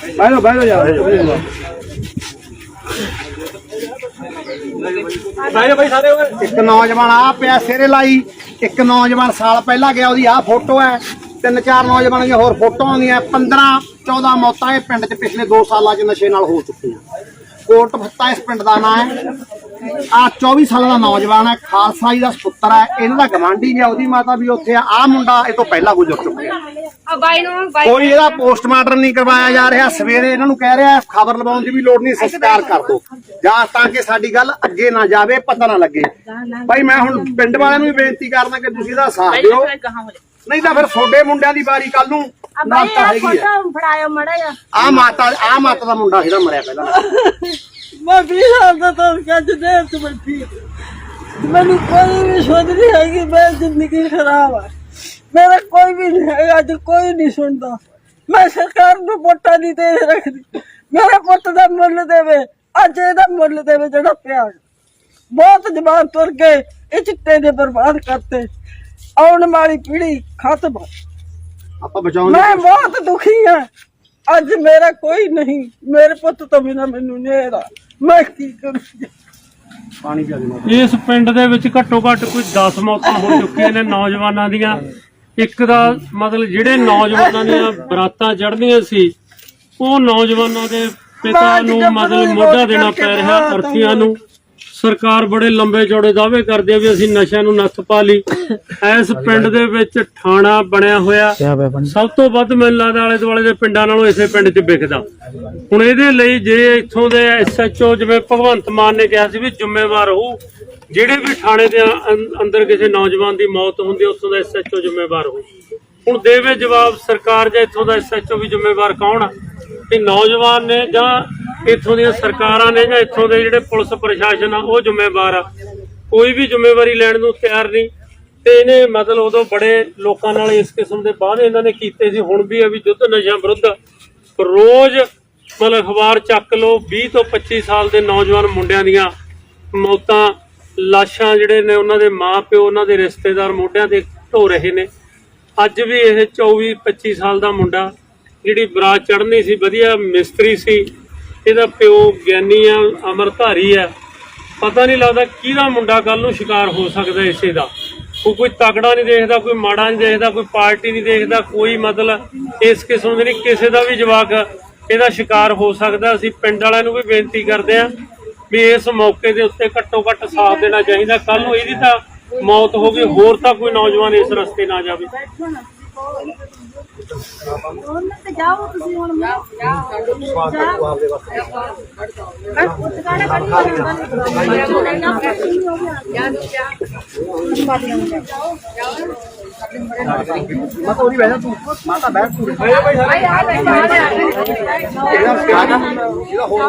ਬਹਿ ਜਾ ਬਹਿ ਜਾ ਯਾਰ ਜਾ ਬਈ ਸਾਰੇ ਇੱਕ ਨੌਜਵਾਨ ਆ ਪਿਆ ਸਿਰੇ ਲਾਈ ਇੱਕ ਨੌਜਵਾਨ ਸਾਲ ਪਹਿਲਾਂ ਗਿਆ ਉਹਦੀ ਆ ਫੋਟੋ ਹੈ। ਤਿੰਨ ਚਾਰ ਨੌਜਵਾਨਾਂ ਦੀਆਂ ਹੋਰ ਫੋਟੋਆਂ ਆਉਂਦੀਆਂ 15 14 ਮੌਤਾਂ ਇਹ ਪਿੰਡ 'ਚ ਪਿਛਲੇ 2 ਸਾਲਾਂ 'ਚ ਨਸ਼ੇ ਨਾਲ ਹੋ ਚੁੱਕੀਆਂ। ਕੋਟ ਭੱਤਾ ਇਸ ਪਿੰਡ ਦਾ ਨਾਂ ਹੈ। ਆ 24 ਸਾਲਾਂ ਦਾ ਨੌਜਵਾਨ ਹੈ ਖਾਲਸਾ ਜੀ ਦਾ ਸੁਪੁੱਤਰ ਹੈ ਇਹਨਾਂ ਦਾ ਗਵਾਂਢੀ ਵੀ ਆ ਉਹਦੀ ਮਾਤਾ ਵੀ ਉੱਥੇ ਆ। ਆਹ ਮੁੰਡਾ ਇਹ ਤੋਂ ਪਹਿਲਾਂ ਗੁਜ਼ਰ ਚੁੱਕਿਆ। ਆ ਬਾਈ ਨੂੰ ਬਾਈ ਕੋਈ ਇਹਦਾ ਪੋਸਟਮਾਰਟਮ ਨਹੀਂ ਕਰਵਾਇਆ ਜਾ ਰਿਹਾ ਸਵੇਰੇ ਇਹਨਾਂ ਨੂੰ ਕਹਿ ਰਿਹਾ ਖਬਰ ਲਵਾਉਣ ਦੀ ਵੀ ਲੋੜ ਨਹੀਂ ਸੰਸਕਾਰ ਕਰ ਦੋ ਜਾਂ ਤਾਂ ਕਿ ਸਾਡੀ ਗੱਲ ਅੱਗੇ ਨਾ ਜਾਵੇ ਪਤਾ ਨਾ ਲੱਗੇ। ਭਾਈ ਮੈਂ ਹੁਣ ਪਿੰਡ ਵਾਲਿਆਂ ਨੂੰ ਵੀ ਬੇਨਤੀ ਕਰਦਾ ਕਿ ਤੁਸੀਂ ਇਹਦਾ ਸਾਥ ਦਿਓ। ਨਹੀਂ ਤਾਂ ਫਿਰ ਛੋਡੇ ਮੁੰਡਿਆਂ ਦੀ ਵਾਰੀ ਕੱਲ ਨੂੰ ਆ ਹੈਗੀ ਆ। ਫੜਾਇਓ ਮੜਾ ਆ ਮਾਤਾ ਆ ਮਾਤਾ ਦਾ ਮੁੰਡਾ ਜਿਹੜਾ ਮਰਿਆ ਪਹਿਲਾਂ। ਮੈਂ ਵੀ ਹਾਲਦਾ ਤਾਂ ਕੱਜ ਦੇ ਤੇ ਬੈਠੀ। ਮੈਨੂੰ ਕੋਈ ਵੀ ਸੋਚ ਨਹੀਂ ਹੈਗੀ ਮੈਂ ਜ਼ਿੰਦਗੀ ਖਰਾਬ ਆ। ਮੇਰਾ ਕੋਈ ਵੀ ਨਹੀਂ ਹੈਗਾ ਅੱਜ ਕੋਈ ਨਹੀਂ ਸੁਣਦਾ। ਮੈਂ ਸਰਕਾਰ ਨੂੰ ਵੋਟਾਂ ਨਹੀਂ ਦੇ ਰੱਖਦੀ ਮੇਰੇ ਪੁੱਤ ਦਾ ਮੁੱਲ ਦੇਵੇ ਅੱਜ ਇਹਦਾ ਮੁੱਲ ਦੇਵੇ ਜਿਹੜਾ ਪਿਆਰ ਬਹੁਤ ਜਵਾਨ ਤੁਰ ਗਏ ਇਹ ਚਿੱਟੇ ਦੇ ਬਰਬਾਦ ਕਰਤੇ। ਆਉਣ ਵਾਲੀ ਪੀੜ੍ਹੀ ਖਤਮ। ਆ। ਆਪਾਂ ਬਚਾਉਣ ਮੈਂ ਬਹੁਤ ਦੁਖੀ ਹਾਂ। ਅੱਜ ਮੇਰਾ ਕੋਈ ਨਹੀਂ ਮੇਰੇ ਪੁੱਤ ਤੋਂ ਬਿਨਾ ਮੈਨੂੰ ਨੇਰਾ ਮੈਂ ਕੀ ਕਰੂੰ? ਪਾਣੀ ਪਿਆ ਦੇ ਇਸ ਪਿੰਡ ਦੇ ਵਿੱਚ ਘੱਟੋ ਘੱਟ ਕੋਈ 10 ਮੌਤਾਂ ਹੋ ਚੁੱਕੀਆਂ ਨੇ ਨੌਜਵਾਨਾਂ ਦੀਆਂ। ਇੱਕ ਦਾ ਮਤਲਬ ਜਿਹੜੇ ਨੌਜਵਾਨਾਂ ਦੀਆਂ ਬਰਾਤਾਂ ਚੜ੍ਹਦੀਆਂ ਸੀ ਉਹ ਨੌਜਵਾਨਾਂ ਦੇ ਪਿਤਾ ਨੂੰ ਮਤਲਬ ਮੋਢਾ ਦੇਣਾ ਪੈ ਰਿਹਾ ਅਰਥੀਆਂ ਨੂੰ। ਸਰਕਾਰ ਬੜੇ ਲੰਬੇ ਚੌੜੇ ਦਾਅਵੇ ਕਰਦੀ ਆ ਵੀ ਅਸੀਂ ਨਸ਼ਿਆਂ ਨੂੰ ਨੱਥ ਪਾ ਲਈ। ਇਸ ਪਿੰਡ ਦੇ ਵਿੱਚ ਥਾਣਾ ਬਣਿਆ ਹੋਇਆ। ਸਭ ਤੋਂ ਵੱਧ ਮੈਨੂੰ ਲੱਗਦਾ ਆਲੇ ਦੁਆਲੇ ਦੇ ਪਿੰਡਾਂ ਨਾਲੋਂ ਇਸੇ ਪਿੰਡ 'ਚ ਵਿਕਦਾ ਹੁਣ ਇਹਦੇ ਲਈ ਜੇ ਇੱਥੋਂ ਦੇ ਐਸਐਚਓ ਜਿਵੇਂ ਭਗਵੰਤ ਮਾਨ ਨੇ ਕਿਹਾ ਸੀ ਵੀ ਜ਼ਿੰਮੇਵਾਰ ਹੋਊ ਜਿਹੜੇ ਵੀ ਥਾਣੇ ਦੇ ਅੰਦਰ ਕਿਸੇ ਨੌਜਵਾਨ ਦੀ ਮੌਤ ਹੁੰਦੀ ਹੈ, ਉੱਥੋਂ ਦਾ ਐਸਐਚਓ ਜ਼ਿੰਮੇਵਾਰ ਹੋਊ। ਹੁਣ ਦੇਵੇ ਜਵਾਬ ਸਰਕਾਰ ਜਾਂ ਇੱਥੋਂ ਦਾ ਐਸਐਚਓ ਵੀ ਜ਼ਿੰਮੇਵਾਰ ਕੌਣ ਆ? ਇਹ ਨੌਜਵਾਨ ਨੇ ਜਾਂ ਇੱਥੋਂ ਦੀਆਂ ਸਰਕਾਰਾਂ ਨੇ ਜਾਂ ਇੱਥੋਂ ਦੇ ਜਿਹੜੇ ਪੁਲਿਸ ਪ੍ਰਸ਼ਾਸਨ ਆ, ਉਹ ਜ਼ਿੰਮੇਵਾਰ ਆ। ਕੋਈ ਵੀ ਜ਼ਿੰਮੇਵਾਰੀ ਲੈਣ ਨੂੰ ਤਿਆਰ ਨਹੀਂ। ਤੇ ਇਹਨੇ ਮਤਲਬ ਉਦੋਂ ਬੜੇ ਲੋਕਾਂ ਨਾਲ ਇਸ ਕਿਸਮ ਦੇ ਵਾਅਦੇ ਇਹਨਾਂ ਨੇ ਕੀਤੇ ਸੀ। ਹੁਣ ਵੀ ਆ ਵੀ ਯੁੱਧ ਨਸ਼ਿਆਂ ਵਿਰੁੱਧ ਰੋਜ਼ ਮਤਲਬ ਅਖਬਾਰ ਚੱਕ ਲਓ 20 ਤੋਂ 25 ਸਾਲ ਦੇ ਨੌਜਵਾਨ ਮੁੰਡਿਆਂ ਦੀਆਂ ਮੌਤਾਂ, ਲਾਸ਼ਾਂ ਜਿਹੜੇ ਨੇ ਉਹਨਾਂ ਦੇ ਮਾਪਿਓ, ਉਹਨਾਂ ਦੇ ਰਿਸ਼ਤੇਦਾਰ ਮੋਢਿਆਂ ਤੇ ਢੋ ਰਹੇ ਨੇ। ਅੱਜ ਵੀ ਇਹ 24 25 ਸਾਲ ਦਾ ਮੁੰਡਾ, ਜਿਹੜੀ ਬਰਾਤ ਚੜ੍ਹਨੀ ਸੀ, ਵਧੀਆ ਮਿਸਤਰੀ ਸੀ ਇਹਦਾ ਪਿਓ ਗਿਆਨੀ ਆ, ਅਮਰਧਾਰੀ ਆ। ਪਤਾ ਨਹੀਂ ਲੱਗਦਾ ਕਿਹਦਾ ਮੁੰਡਾ ਕੱਲ ਨੂੰ ਸ਼ਿਕਾਰ ਹੋ ਸਕਦਾ ਇਸੇ ਦਾ। ਉਹ ਕੋਈ ਤਗੜਾ ਨਹੀਂ ਦੇਖਦਾ, ਕੋਈ ਮਾੜਾ ਨਹੀਂ ਦੇਖਦਾ, ਕੋਈ ਪਾਰਟੀ ਨਹੀਂ ਦੇਖਦਾ, ਕੋਈ ਮਤਲਬ ਇਸ ਕਿਸਮ ਦੇ ਨਹੀਂ, ਕਿਸੇ ਦਾ ਵੀ ਜਵਾਕ ਇਹਦਾ ਸ਼ਿਕਾਰ ਹੋ ਸਕਦਾ। ਅਸੀਂ ਪਿੰਡ ਵਾਲਿਆਂ ਨੂੰ ਵੀ ਬੇਨਤੀ ਕਰਦੇ ਹਾਂ ਵੀ ਇਸ ਮੌਕੇ ਦੇ ਉੱਤੇ ਘੱਟੋ ਘੱਟ ਸਾਥ ਦੇਣਾ ਚਾਹੀਦਾ। ਕੱਲ ਨੂੰ ਇਹਦੀ ਤਾਂ ਮੌਤ ਹੋ ਗਈ, ਹੋਰ ਤਾਂ ਕੋਈ ਨੌਜਵਾਨ ਇਸ ਰਸਤੇ ਨਾ ਜਾਵੇ। ਉਹਨਾਂ ਤੇ ਜਾਓ ਤੁਸੀਂ ਹੁਣ ਮੈਂ ਮਾਤਾ ਉਹਦੀ ਬਹਿ ਤੂੰ ਮਾਤਾ ਬੈਠ ਤੂੰ ਇਹਦਾ ਹੋਰ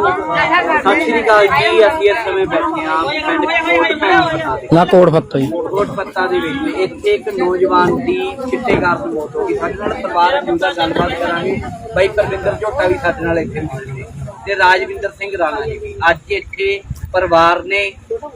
ਸਤਿ ਸ਼੍ਰੀ ਅਕਾਲ ਜੀ ਅਸੀਂ ਇਸ ਸਮੇਂ ਬੈਠੇ ਹਾਂ ਪਿੰਡ ਕੋਟ ਭੈਣ ਨਾ ਕੋੜ ਫੱਤੋ ਜੀ। ਕੋਟ ਪੱਤਾ ਦੇ ਵਿੱਚ ਇੱਥੇ ਇੱਕ ਨੌਜਵਾਨ ਦੀ ਚਿੱਟੇ ਕਾਰਨ ਮੌਤ ਹੋ ਗਈ। ਸਾਡੇ ਨਾਲ ਪਰਿਵਾਰ ਜੁਦਾ ਗੱਲਬਾਤ ਕਰਾਂਗੇ। ਬਾਈ ਪਰਵਿੰਦਰ ਝੋਟਾ ਵੀ ਸਾਡੇ ਨਾਲ ਇੱਥੇ ਮੌਜੂਦ ਤੇ ਰਾਜਵਿੰਦਰ ਸਿੰਘ ਰਾਣਾ ਜੀ ਵੀ। ਅੱਜ ਇੱਥੇ ਪਰਿਵਾਰ ਨੇ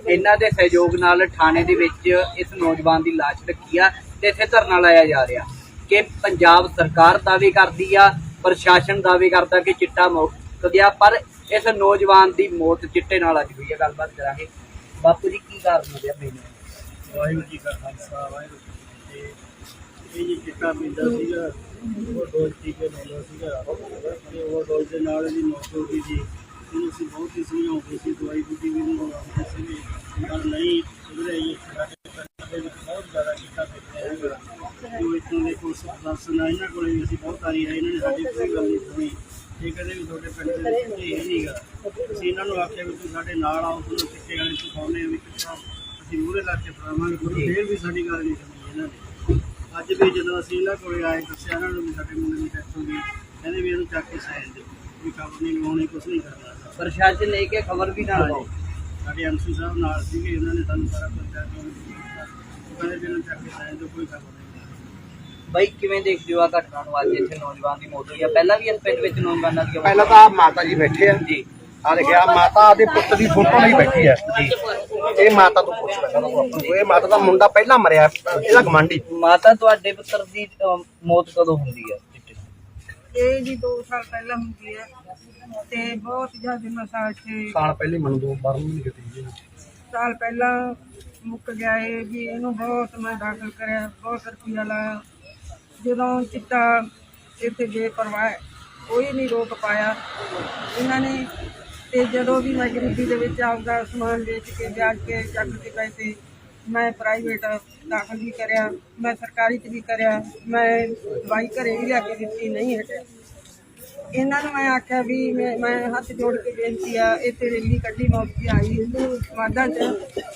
ਇਹਨਾਂ ਦੇ ਸਹਿਯੋਗ ਨਾਲ ਥਾਣੇ ਦੇ ਵਿੱਚ ਇਸ ਨੌਜਵਾਨ ਦੀ ਲਾਸ਼ ਰੱਖੀ ਆ। ਤੇ ਇੱਥੇ ਧਰਨਾ ਲਾਇਆ ਜਾ ਰਿਹਾ। ਕਿ ਪੰਜਾਬ ਸਰਕਾਰ ਦਾਅਵੇ ਕਰਦੀ ਆ, ਪ੍ਰਸ਼ਾਸਨ ਦਾਅਵੇ ਕਰਦਾ ਕਿ ਚਿੱਟਾ ਮੁਕਤ ਗਿਆ ਪਰ ਇਸ ਨੌਜਵਾਨ ਦੀ ਮੌਤ ਚਿੱਟੇ ਨਾਲ ਅੱਜ ਹੋਈ ਹੈ ਗੱਲਬਾਤ ਕਰਾਂਗੇ। ਬਾਪੂ ਜੀ, ਕੀ ਕਾਰਨ ਹੋ ਗਿਆ ਮੈਨੂੰ? ਵਾਹਿਗੁਰੂ ਜੀ ਕਾ ਖਾਲਸਾ, ਵਾਹਿਗੁਰੂ ਜੀ ਕੀ ਇਹ ਜੀ ਚਿੱਟਾ ਪੀਂਦਾ ਸੀਗਾ ਉਹ ਡੋਜ਼ ਟੀਕੇ ਲਾਉਂਦਾ ਸੀਗਾ। ਤੇ ਉਹ ਡੋਜ਼ ਦੇ ਨਾਲ ਇਹਦੀ ਮੌਤ ਹੋ ਗਈ ਜੀ। ਇਹਨੂੰ ਅਸੀਂ ਬਹੁਤ ਹੀ ਸਮਝਾਉਂਦੇ ਸੀ, ਦਵਾਈ ਬੂਟੀ ਵੀ ਨਹੀਂ ਲਗਾਉਂਦੇ ਸੀ ਪਰ ਨਹੀਂ ਸੁਧਰਿਆ ਸਾਡੇ ਪਿੰਡ ਦੇ ਵਿੱਚ ਬਹੁਤ ਜ਼ਿਆਦਾ ਚਿੱਟਾ ਪੀਂਦਾ ਜੋ ਇੱਥੋਂ ਦੇ ਕੁਝ ਪ੍ਰਸ਼ਾਸਨ ਆ, ਇਹਨਾਂ ਕੋਲੇ ਵੀ ਅਸੀਂ ਬਹੁਤ ਆਰੀ ਹੈ ਇਹਨਾਂ ਨੇ ਸਾਡੀ ਕੋਈ ਗੱਲ ਨਹੀਂ ਸੁਣੀ। ਇਹ ਕਦੇ ਵੀ ਤੁਹਾਡੇ ਪਿੰਡ ਦੇ ਵਿੱਚ ਇਹ ਨਹੀਂਗਾ ਅਸੀਂ ਇਹਨਾਂ ਨੂੰ ਆਖਿਆ ਵੀ ਤੁਸੀਂ ਸਾਡੇ ਨਾਲ ਆਓ, ਤੁਹਾਨੂੰ ਕਿੱਥੇ ਵਾਲੇ ਸਿਖਾਉਂਦੇ ਆ ਵੀ ਕਿੱਥੋਂ ਅਸੀਂ ਮੂਹਰੇ ਲਾ ਕੇ ਫੜਾਵਾਂਗੇ, ਪਰ ਫੇਰ ਵੀ ਸਾਡੀ ਗੱਲ ਨਹੀਂ ਸੁਣੀ ਇਹਨਾਂ ਨੇ। ਅੱਜ ਵੀ ਜਦੋਂ ਅਸੀਂ ਇਹਨਾਂ ਕੋਲੇ ਆਏ, ਦੱਸਿਆ ਇਹਨਾਂ ਨੂੰ ਵੀ ਸਾਡੇ ਮੁੰਡੇ ਦੀ ਡੈਥ ਹੋ ਗਈ। ਕਹਿੰਦੇ ਵੀ ਇਹਨੂੰ ਚੱਕ ਕੇ ਸਾਈਨ ਦਿਓ, ਵੀ ਖਬਰ ਨਹੀਂ ਲਵਾਉਣੀ ਕੁਝ ਨਹੀਂ ਕਰਨਾ। ਪ੍ਰਸ਼ਾਸਨ ਨੇ ਕਿ ਖਬਰ ਵੀ ਨਾ ਲਗਾਓ ਸਾਡੇ ਐਮਸੀ ਸਾਹਿਬ ਨਾਲ ਸੀਗੇ ਉਹਨਾਂ ਨੇ ਸਾਨੂੰ ਸਾਰਾ ਕੁਝ ਕਹਿ ਕੇ ਉਹ ਕਹਿੰਦੇ ਵੀ ਇਹਨੂੰ ਚੱਕ ਕੇ ਸਾਈਨ ਦਿਓ ਕੋਈ ਖਬਰ ਨਹੀਂ ਬਾਈ ਕਿਵੇਂ ਦੇਖਦੇ ਹੋ ਆ ਘਟਨਾ ਨੂੰ ਅੱਜ ਇੱਥੇ ਨੌਜਵਾਨ ਦੀ ਮੌਤ ਹੋਈ ਆ? ਪਹਿਲਾਂ ਵੀ ਇਸ ਪਿੰਡ ਵਿੱਚ ਨੌਜਵਾਨਾਂ ਦੀ ਪਹਿਲਾਂ ਤਾਂ ਮਾਤਾ ਜੀ ਬੈਠੇ ਆ। ਜੀ। ਆ ਦੇਖਿਆ ਮਾਤਾ ਦੇ ਪੁੱਤ ਦੀ ਫੋਟੋ ਲਈ ਬੈਠੀ ਹੈ ਇਹ ਮਾਤਾ ਤੋਂ ਪੁੱਛ ਲੈਣਾ। ਇਹ ਮਾਤਾ ਦਾ ਮੁੰਡਾ ਪਹਿਲਾਂ ਮਰਿਆ ਇਹਦਾ ਗਵਾਂਢੀ ਮਾਤਾ ਤੁਹਾਡੇ ਪੁੱਤਰ ਦੀ ਮੌਤ ਕਦੋਂ ਹੁੰਦੀ ਨਾਲ? ਇਹ ਜੀ 2 ਸਾਲ ਪਹਿਲਾਂ ਹੁੰਦੀ ਹੈ ਤੇ ਬਹੁਤ ਜ਼ਿਆਦਾ ਨਸ਼ਾ ਇੱਥੇ ਸਾਲ ਪਹਿਲੇ ਮੈਨੂੰ ਦੋ 12 ਮਹੀਨੇ ਕੀਤੀ ਜੀ ਸਾਲ ਪਹਿਲਾਂ ਮੁੱਕ ਗਿਆ ਇਹ ਵੀ ਇਹਨੂੰ ਬਹੁਤ ਮੈਂ ਦਾਖਲ ਕਰਿਆ ਬਹੁਤ ਰੁਪਈਆ ਲਾਇਆ। ਜਦੋਂ ਚਿੱਟਾ ਇੱਥੇ ਹੈ, ਕੋਈ ਨਹੀਂ ਰੋਕ ਪਾਇਆ। ਇਹਨਾਂ ਨੇ ਤੇ ਜਦੋਂ ਵੀ ਮੈਂ ਗਰੀਬੀ ਦੇ ਵਿੱਚ ਆਪਦਾ ਸਮਾਨ ਵੇਚ ਕੇ ਵਿਆਜ ਕੇ ਚੱਕ ਕੇ ਪੈਸੇ ਮੈਂ ਪ੍ਰਾਈਵੇਟ ਦਾਖਲ ਵੀ ਕਰਿਆ ਮੈਂ ਸਰਕਾਰੀ ਚ ਵੀ ਕਰਿਆ ਮੈਂ ਦਵਾਈ ਘਰੇ ਵੀ ਲਿਆ ਕੇ ਦਿੱਤੀ ਨਹੀਂ ਹਟਿਆ। ਇਹਨਾਂ ਨੂੰ ਮੈਂ ਆਖਿਆ ਵੀ ਮੈਂ ਮੈਂ ਹੱਥ ਜੋੜ ਕੇ ਬੇਨਤੀ ਆ ਇੱਥੇ ਰੈਲੀ ਕੱਢੀ ਮੌਕੀ ਆਈ ਮਾਦਾ ਚ।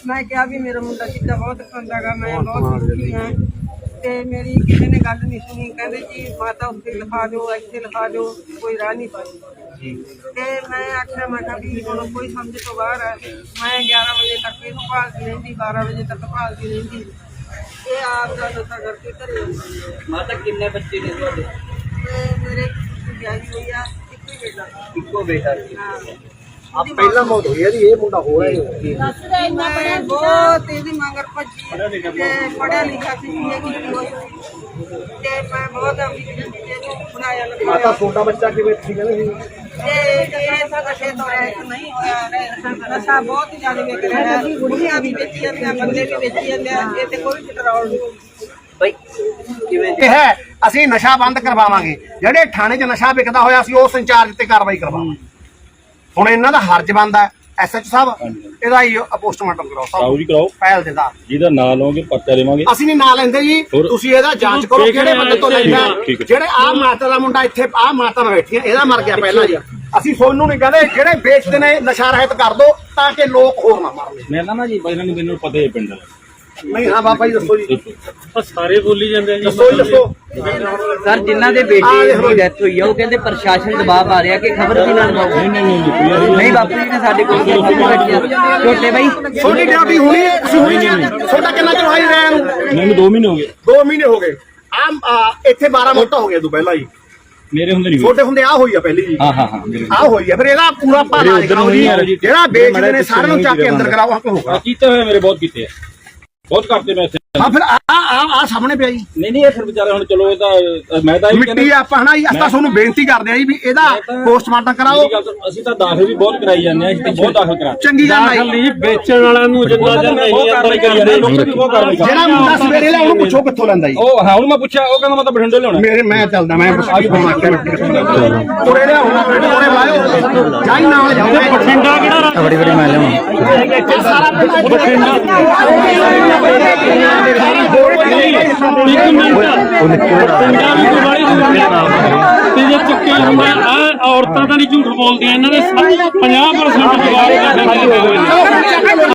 ਮੈਂ ਕਿਹਾ ਵੀ ਮੇਰਾ ਮੁੰਡਾ ਸਿੱਧਾ ਬਹੁਤ ਖਾਂਦਾਗਾ ਮੈਂ ਬਹੁਤ ਦੁਖੀ ਹਾਂ। ਤੇ ਮੇਰੀ ਕਿਸੇ ਨੇ ਗੱਲ ਨਹੀਂ ਸੁਣੀ। ਕਹਿੰਦੇ ਜੀ ਮਾਤਾ ਉੱਤੇ ਲਿਖਾ ਦਿਓ ਇੱਥੇ ਲਿਖਾ ਦਿਓ ਕੋਈ ਰਾਹ ਨਹੀਂ ਪਾਈ। ਤੇ ਮੈਂ ਆਖਿਆ ਮੈਂ ਕਿਹਾ ਵੀ ਹੁਣ ਕੋਈ ਸਮਝ ਤੋਂ ਬਾਹਰ ਹੈ ਮੈਂ 11 ਵਜੇ ਤੱਕ ਇਹਨੂੰ ਭਾਲਦੀ ਰਹਿੰਦੀ 12 ਵਜੇ ਤੱਕ ਭਾਲਦੀ ਰਹਿੰਦੀ। ਇਹ ਆਪ ਦਾ ਨਸ਼ਾ ਕਰਕੇ ਘਰੇ ਆਉਂਦੀ। ਹੈ ਮਾਤਾ ਕਿੰਨੇ ਬੱਚੇ ਨੇ ਤੁਹਾਡੇ? ਤੇ ਮੇਰੇ ਵਿਆਹੀ ਹੋਈ ਆ ਇੱਕੋ ਹੀ ਬੇਟਾ। ਇੱਕੋ ਬੇਟਾ। ਸੀ ਹਾਂ। ਆ ਪਹਿਲਾਂ ਮੌਤ ਹੋਈ ਹੈ ਜੀ ਇਹ ਮੁੰਡਾ ਹੋ ਰਿਹਾ ਮੈਂ ਬਹੁਤ ਇਹਦੀ ਮਗਰ ਭੱਜੀ ਤੇ ਪੜਿਆ ਲਿਖਿਆ ਸੀ ਇਹ ਕੀਤੀ ਹੋਈ ਸੀ। ਤੇ ਮੈਂ ਬਹੁਤ ਆਪਣੀ ਜ਼ਿੰਦਗੀ ਨੂੰ ਬਣਾਇਆ ਮਾਤਾ ਲਿਖਾਇਆ ਛੋਟਾ ਬੱਚਾ ਕਿਵੇਂ ਸੀ ਕਹਿੰਦੇ ਸੀ ਤੇ ਇਹ ਤਾਂ ਨਸ਼ੇ ਤੋਂ ਹੈ ਕਿ ਨਹੀਂ ਹੋਇਆ ਨਸ਼ਾ ਬਹੁਤ ਜ਼ਿਆਦਾ ਵੇਚ ਰਿਹਾ। ਹੈ ਕੁੜੀਆਂ ਵੀ ਵੇਚੀ ਜਾਂਦੀਆਂ ਬੰਦੇ ਵੀ ਵੇਚੀ ਜਾਂਦੇ ਆ ਇਹ ਤੇ ਕੋਈ ਕੰਟਰੋਲ ਨਹੀਂ। ਬਈ ਕਿਵੇਂ ਇਹ ਹੈ ਅਸੀਂ ਨਸ਼ਾ ਬੰਦ ਕਰਵਾਵਾਂਗੇ। ਜਿਹੜੇ ਥਾਣੇ 'ਚ ਨਸ਼ਾ ਵਿਕਦਾ ਹੋਇਆ ਸੀ ਉਸ ਇੰਚਾਰਜ ਤੇ ਕਾਰਵਾਈ ਕਰਵਾਵਾਂਗੇ। ਹੁਣ ਇਹਨਾਂ ਦਾ ਹਰਜ ਬੰਦਾ ਐਸਐਚ ਸਾਹਿਬ ਇਹਦਾ ਹੀ ਪੋਸਟਮਾਰਟਮ ਕਰਾਓ ਸਾਹਿਬ ਜੀ ਕਰਾਓ। ਪਹਿਲ ਦੇ ਦਾ ਜਿਹਦਾ ਨਾਂ ਲਓਗੇ ਪਰਚਾ ਦੇਵਾਂਗੇ। ਅਸੀਂ ਨਹੀਂ ਨਾਂ ਲੈਂਦੇ ਜੀ? ਤੁਸੀਂ ਇਹਦਾ ਜਾਂਚ ਕਰੋ ਕਿਹੜੇ ਬੰਦੇ ਤੋਂ ਲੈਂਦਾ। ਜਿਹੜੇ ਆਹ ਮਾਤਾ ਦਾ ਮੁੰਡਾ ਇੱਥੇ ਆਹ ਮਾਤਾ ਨਾਲ ਬੈਠੀ ਇਹਦਾ ਮਰ ਗਿਆ ਪਹਿਲਾਂ ਜੀ। ਅਸੀਂ ਸੋਨੂੰ ਨਹੀਂ ਕਹਿੰਦੇ ਜਿਹੜੇ ਵੇਚਦੇ ਨੇ ਨਸ਼ਾ ਰਹਿਤ ਕਰ ਦੋ ਤਾਂ ਕਿ ਲੋਕ ਹੋਰ ਨਾ ਮਰਨ। ਮੈਂ ਨਾ ਜੀ ਨੂੰ ਮੈਨੂੰ ਪਤਾ ਹੈ ਪਿੰਡ ਦਾ ਨਹੀਂ ਹਾਂ ਬਾਬਾ ਜੀ ਦੱਸੋ ਜੀ। ਆਹ ਸਾਰੇ ਬੋਲੀ ਜਾਂਦੇ ਆ ਜੀ। ਦੱਸੋ ਜੀ ਦੱਸੋ। ਸਰ ਜਿਨ੍ਹਾਂ ਦੇ ਬੇਟੇ ਦੀ ਡੈਥ ਹੋਈ ਆ ਉਹ ਕਹਿੰਦੇ ਪ੍ਰਸ਼ਾਸਨ ਦਬਾਅ ਆ ਰਿਹਾ ਕਿ ਖਬਰ ਵੀ ਨਾ ਲਵਾਓ ਨਹੀਂ ਨਹੀਂ ਨਹੀਂ ਨਹੀਂ ਬਾਪੂ ਜੀ ਨੇ ਸਾਡੇ ਕੋਲ ਬੈਠੇ ਛੋਟੇ ਬਾਈ। ਤੁਹਾਡੀ ਡਿਊਟੀ ਹੋਣੀ ਹੈ ਤੁਸੀਂ ਹੋਣੀ ਹੈ ਤੁਹਾਡਾ ਕਿੰਨਾ ਚਿਰ ਹੋਈ ਰਿਹਾ ਨੂੰ? ਮੈਨੂੰ 2 ਮਹੀਨੇ ਹੋ ਗਏ। 2 ਮਹੀਨੇ ਹੋ ਗਏ। ਆ ਇੱਥੇ 12 ਮੋਟਾ ਹੋ ਗਿਆ ਤੂੰ ਪਹਿਲਾਂ ਹੀ ਮੇਰੇ ਹੁੰਦੇ ਨਹੀਂ ਛੋਟੇ ਹੁੰਦੇ ਆ ਹੋਈ ਆ ਪਹਿਲੀ ਜੀ। ਹਾਂ ਹਾਂ ਹਾਂ ਆ ਹੋਈ ਆ ਫਿਰ ਇਹਦਾ ਪੂਰਾ ਭਾਰਾ ਨਹੀਂ ਆ। ਜਿਹੜਾ ਵੇਚਦੇ ਨੇ ਸਾਰਿਆਂ ਨੂੰ ਚੱਕ ਕੇ ਅੰਦਰ ਕਰਾਓ ਹੱਕ ਹੋਊਗਾ ਕੀਤੇ ਹੋਏ ਮੇਰੇ ਬਹੁਤ ਕੀਤੇ ਆ। ਬਹੁਤ ਕਰਤੇ ਮੈਂ ਹਾਂ ਫਿਰ ਆ ਆ ਆ ਸਾਹਮਣੇ ਪਿਆ ਜੀ। ਨਹੀਂ ਨਹੀਂ ਇਹ ਫਿਰ ਵਿਚਾਰੇ ਹੁਣ ਚਲੋ ਇਹ ਤਾਂ ਮੈਂ ਤਾਂ ਇਹ ਮਿੱਟੀ ਆਪਾਂ ਹਨਾ ਜੀ ਅਸੀਂ ਤਾਂ ਤੁਹਾਨੂੰ ਬੇਨਤੀ ਕਰਦੇ ਆ ਜੀ ਵੀ ਇਹਦਾ ਪੋਸਟਮਾਰਟਮ ਕਰਾਓ। ਮੇਰੀ ਗੱਲ ਸੁਣ, ਅਸੀਂ ਤਾਂ ਦਾਖਲ ਵੀ ਬਹੁਤ ਕਰਾਈ ਜਾਂਦੇ ਆ ਅਸੀਂ ਤਾਂ ਬਹੁਤ ਦਾਖਲ ਕਰਾ ਚੰਗੀ ਗੱਲ ਦਾਖਲ ਜੀ। ਨਹੀਂ ਵੇਚਣ ਵਾਲਿਆਂ ਨੂੰ ਜਿੰਨਾ ਜਿੰਨਾ ਨਹੀਂ ਅੰਦਰ ਕਰਦੇ ਜਿਹੜਾ ਮੁੰਡਾ ਸਵੇਰੇ ਲਿਆ ਉਹਨੂੰ ਪੁੱਛੋ ਕਿੱਥੋਂ ਲੈਂਦਾ ਜੀ। ਉਹ ਹਾਂ ਉਹਨੂੰ ਮੈਂ ਪੁੱਛਿਆ ਉਹ ਕਹਿੰਦਾ ਮੈਂ ਤਾਂ ਬਠਿੰਡੇ ਲਿਆਉਣਾ। ਮੇਰੇ ਮੈਂ ਚੱਲਦਾ ਮੈਂ ਅੱਜ ਫੋਨ ਆਖਿਆ ਤੁਰੇ ਲਿਆ ਹੁਣ ਤੁਰੇ ਲਾਇਓ ਜਾਈ ਨਾਲ ਜਾਊਗਾ ਬਠਿੰਡਾ ਕਿਹੜਾ ਬੜੀ ਬੜੀ ਮੈਂ ਲਿਆਵਾਂ ਇੱਕ ਮਿੰਟ ਬਠਿੰਡਾ ਵੀ ਕੋਈ ਵਾਲੀ ਦੂਰ ਨਹੀਂ ਆ। ਤੇ ਜੇ ਚੁੱਕੇ ਹੁੰਦਾ ਆ ਔਰਤਾਂ ਤਾਂ ਨਹੀਂ ਝੂਠ ਬੋਲਦੀਆਂ ਇਹਨਾਂ ਦੇ 50% ਜਵਾਬ ਕਰਦੇ ਨੇ